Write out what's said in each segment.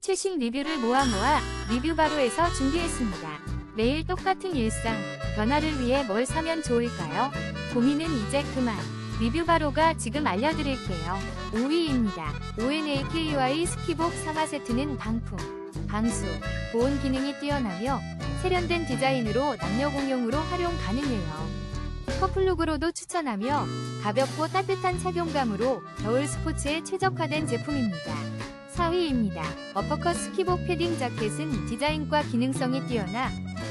최신 리뷰를 모아 모아 리뷰 바로에서 준비했습니다. 매일 똑같은 일상, 변화를 위해 뭘 사면 좋을까요? 고민은 이제 그만. 리뷰 바로가 지금 알려드릴게요. 5위입니다. ONAKY 스키복 사마 세트는 방풍, 방수, 보온 기능이 뛰어나며 세련된 디자인으로 남녀 공용으로 활용 가능해요. 커플룩으로도 추천하며 가볍고 따뜻한 착용감으로 겨울 스포츠에 최적화된 제품입니다. 4위입니다. 어퍼컷 스키복 패딩 자켓은 디자인과 기능성이 뛰어나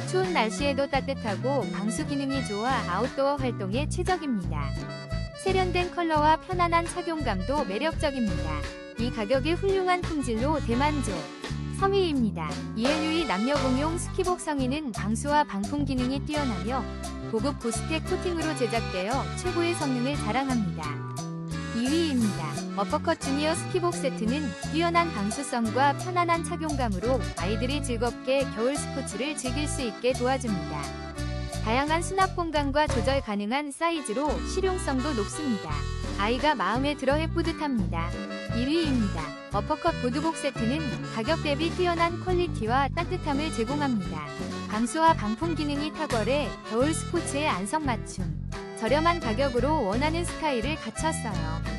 추운 날씨에도 따뜻하고 방수 기능이 좋아 아웃도어 활동에 최적입니다. 세련된 컬러와 편안한 착용감도 매력적입니다. 이 가격에 훌륭한 품질로 대만족. 3위입니다. ELUE 남녀 공용 스키복 성인은 방수와 방풍 기능이 뛰어나며 고급 고스텍 코팅으로 제작되어 최고의 성능을 자랑합니다. 2위입니다. 어퍼컷 주니어 스키복 세트는 뛰어난 방수성과 편안한 착용감으로 아이들이 즐겁게 겨울 스포츠를 즐길 수 있게 도와줍니다. 다양한 수납 공간과 조절 가능한 사이즈로 실용성도 높습니다. 아이가 마음에 들어 해 뿌듯합니다. 1위입니다. 어퍼컷 보드복 세트는 가격 대비 뛰어난 퀄리티와 따뜻함을 제공합니다. 방수와 방풍 기능이 탁월해 겨울 스포츠에 안성맞춤. 저렴한 가격으로 원하는 스타일을 갖췄어요.